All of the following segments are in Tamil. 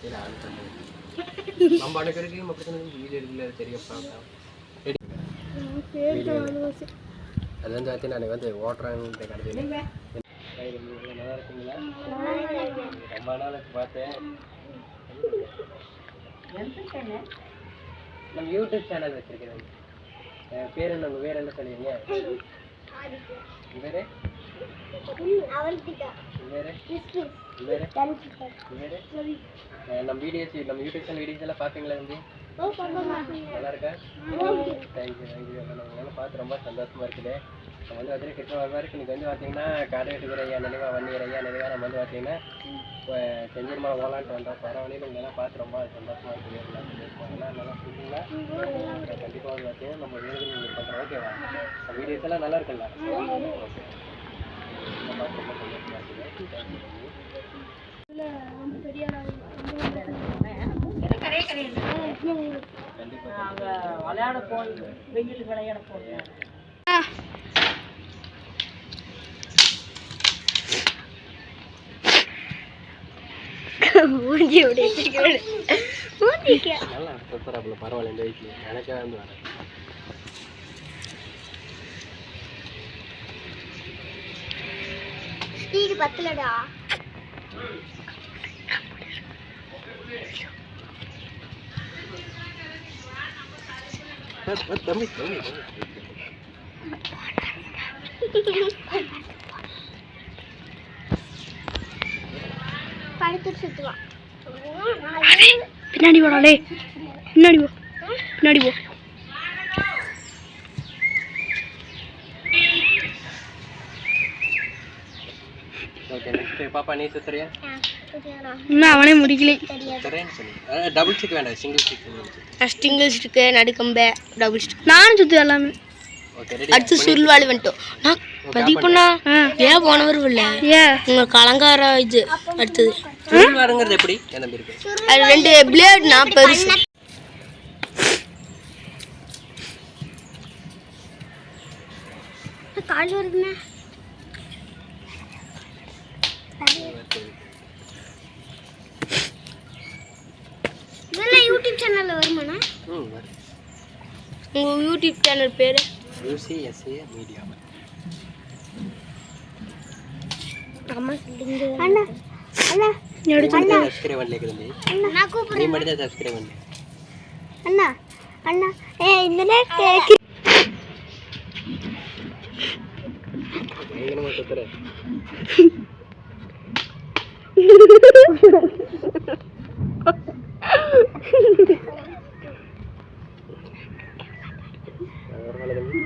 இல்ல ஆன் பண்ணு நம்ம அனுக்கிறதுக்கு மட்டும் வீடியோ இருக்குல்ல தெரிய பார்க்கலாம் அதான் ஜாத்தி நான் வந்து ஓட்டுறாங்க கடைசியில் நல்லா இருக்குங்களா ரொம்ப நாளுக்கு பார்த்தேன் நம்ம யூடியூப் சேனல் வச்சுருக்கிறேன். பேர் என்ன உங்க பேர் என்ன சொல்லுவீங்க? வேறு வேறு வேறு வேறு அஹ் நம்ம வீடியோஸ் நம்ம யூடியூப் சேனல் வீடியோஸ் எல்லாம் பார்ப்பீங்களா தம்பி? நல்லா இருக்கா? தேங்க்யூ தேங்க்யூ நம்ம பார்த்து ரொம்ப சந்தோஷமா இருக்குது. நம்ம வந்து பார்த்தீங்கன்னா கிருஷ்ண வர மாதிரி இன்னைக்கு வந்து பார்த்தீங்கன்னா காடவேட்டுக்குற ஐயா நினைவா வன்னியர் ஐயா நினைவா நம்ம வந்து பார்த்தீங்கன்னா இப்போ செஞ்சூர் மலை ஓலான்ட்டு வந்தோம். பரவாயில்ல உங்களெல்லாம் பார்த்து ரொம்ப சந்தோஷமா இருக்குது. எல்லாம் நல்லா இருக்கீங்களா? கண்டிப்பாக வந்து பார்த்தீங்கன்னா நம்ம ஓகேவா வீடியோஸ் எல்லாம் நல்லா இருக்குல்ல விளையாட போய் வெயில் விளையாட போய் மூஞ்சி அப்படி மூஞ்சிக்க. நல்லா சுத்தராப்புல பரவாயில்ல இந்த வயசுல எனக்கே வந்து வரேன் ஸ்பீடு பத்தலடா. தம்பி தம்பி. படுத்து சுத்துவான் பின்னாடி போடாலே பின்னாடி போ பின்னாடி போ பாப்பா நீ சுத்துறியா இன்னும் அவனே முடிக்கல டபுள் ஸ்டிக் வேண்டாம் சிங்கிள் ஸ்டிக் சிங்கிள் ஸ்டிக்கு நடுக்கம்ப டபுள் ஸ்டிக் நானும் சுத்து எல்லாமே ஓகே ரெடி அடுத்து சுருள்வாளி வந்துட்டோம். நான் பதிவு பண்ணா? ஏன் போனவர் இல்லை ஏ. உங்க கலங்கார இது அடுத்தது. சுருள் வரங்கிறது எப்படி? அது ரெண்டு பிளேட்னா பெருசு. கால் வருதுண்ணா. யூடியூப் சேனல்ல வருமாண்ணா? ம் வரும். உங்க யூடியூப் சேனல் பேரு? யூசிஎஸ்ஏ மீடியா அம்மா சொல்லுங்க அண்ணா அண்ணா சப்ஸ்கிரைப் பண்ணல நான் நீ. கூப்பிடுறேன். மட்டும் தான் சப்ஸ்கிரைப் பண்ணு அண்ணா அண்ணா. ஏ இந்த எங்கனமா சுத்துற? பரவாயில்ல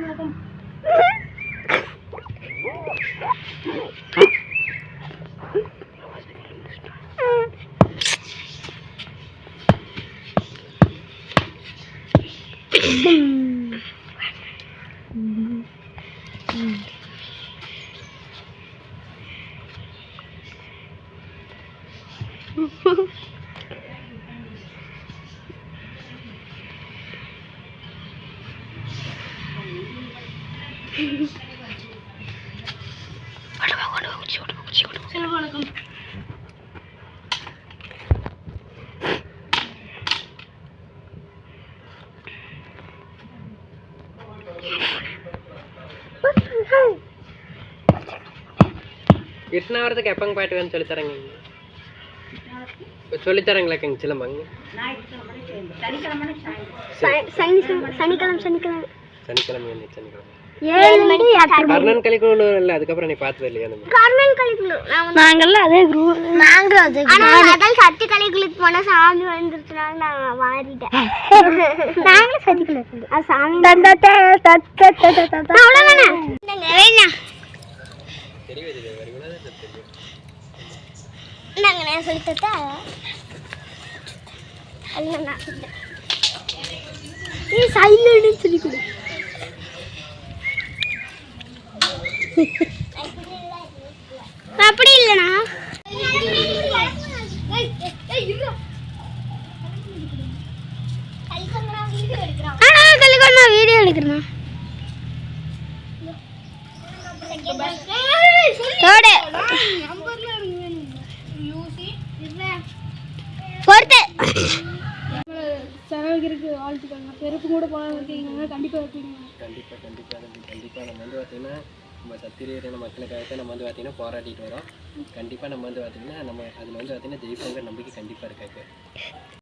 தம்பி கிருஷ்ணாவரத்துக்கு எப்பங்க பாட்டு வேணும் சொல்லி தரேங்க சொல்லி தரங்களா எங்க சிலம்பங்க? சனிக்கிழமை சனிக்கிழமை. சனிக்கிழமை சனிக்கிழமை. சனிக்கிழமை? கர்ணன் கலிக்குழு இல்லை அதுக்கப்புறம் நீ பார்த்தது இல்லையா நம்ம கர்மன் கலிக்குழு. நாங்கெல்லாம் அதே குரூப் நாங்களும் அது அதான் சத்தி கலிக்குழுக்கு போனா சாமி வந்துருச்சுனால நான் மாறிட்டேன். நாங்களும் சத்தி கலிக்குழு அது சாமி நான் நீ சைலன்னு சொல்லி கொடு. அப்படி இல்லைண்ணா ஆனா கல்லுக்கு வீடியோ எடுக்கிறேண்ணா தோடு பொறுத்த செலவழிக்கிறதுக்கு வாழ்த்துக்கள்ங்க செருப்பு கூட போகாம இருக்கீங்க கண்டிப்பாக வைப்பீங்க கண்டிப்பாக கண்டிப்பாக கண்டிப்பாக நம்ம வந்து பார்த்தீங்கன்னா நம்ம சத்திரியரான மக்களுக்காக நம்ம வந்து பார்த்தீங்கன்னா போராடிட்டு வரோம். கண்டிப்பாக நம்ம வந்து பார்த்தீங்கன்னா நம்ம அதில் வந்து பார்த்தீங்கன்னா ஜெயிப்பாங்க நம்பிக்கை கண்டிப்பாக இருக்காங்க